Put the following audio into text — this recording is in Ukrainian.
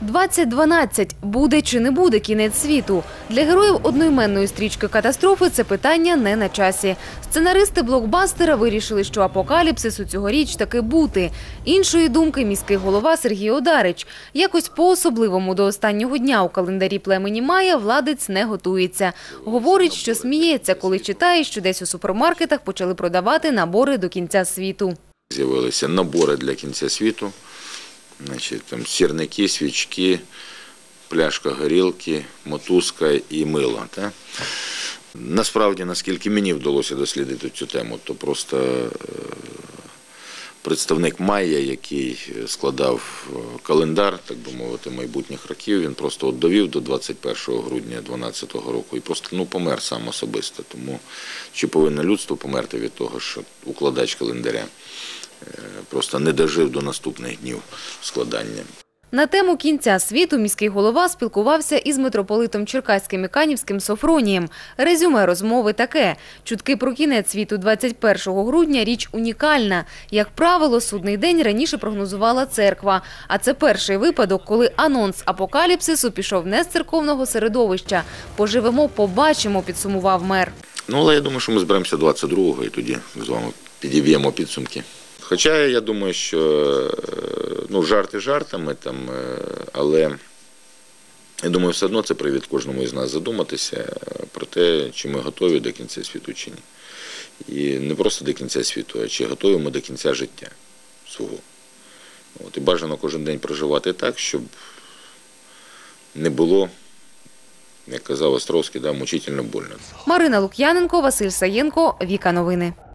2012. Буде чи не буде кінець світу? Для героїв одноіменної стрічки катастрофи це питання не на часі. Сценаристи блокбастера вирішили, що апокаліпсису цьогоріч таки бути. Іншої думки міський голова Сергій Одарич. Якось по-особливому до останнього дня у календарі племені Майя владець не готується. Говорить, що сміється, коли читає, що десь у супермаркетах почали продавати набори до кінця світу. З'явилися набори для кінця світу. Значить, там сірники, свічки, пляшка горілки, мотузка і мило. Та? Насправді, наскільки мені вдалося дослідити цю тему, то просто е, представник Майя, який складав е, календар, так би мовити, майбутніх років, він просто от довів до 21 грудня 2012 року і просто ну, помер сам особисто. Тому чи повинно людство померти від того, що укладач календаря просто не дожив до наступних днів складання. На тему кінця світу міський голова спілкувався із митрополитом Черкаським і Канівським Софронієм. Резюме розмови таке. Чутки про кінець світу 21 грудня – річ унікальна. Як правило, судний день раніше прогнозувала церква. А це перший випадок, коли анонс апокаліпсису пішов не з церковного середовища. Поживемо, побачимо, підсумував мер. Ну, але я думаю, що ми зберемося 22-го і тоді з вами підіб'ємо підсумки. Хоча я думаю, що е, ну, жарти жартами, там, е, але я думаю, все одно це привід кожному із нас задуматися про те, чи ми готові до кінця світу чи ні. І не просто до кінця світу, а чи готові ми до кінця життя свого. От, і бажано кожен день проживати так, щоб не було, як казав Островський, да, мучительно больно. Марина Лук'яненко, Василь Саєнко, Віка Новини.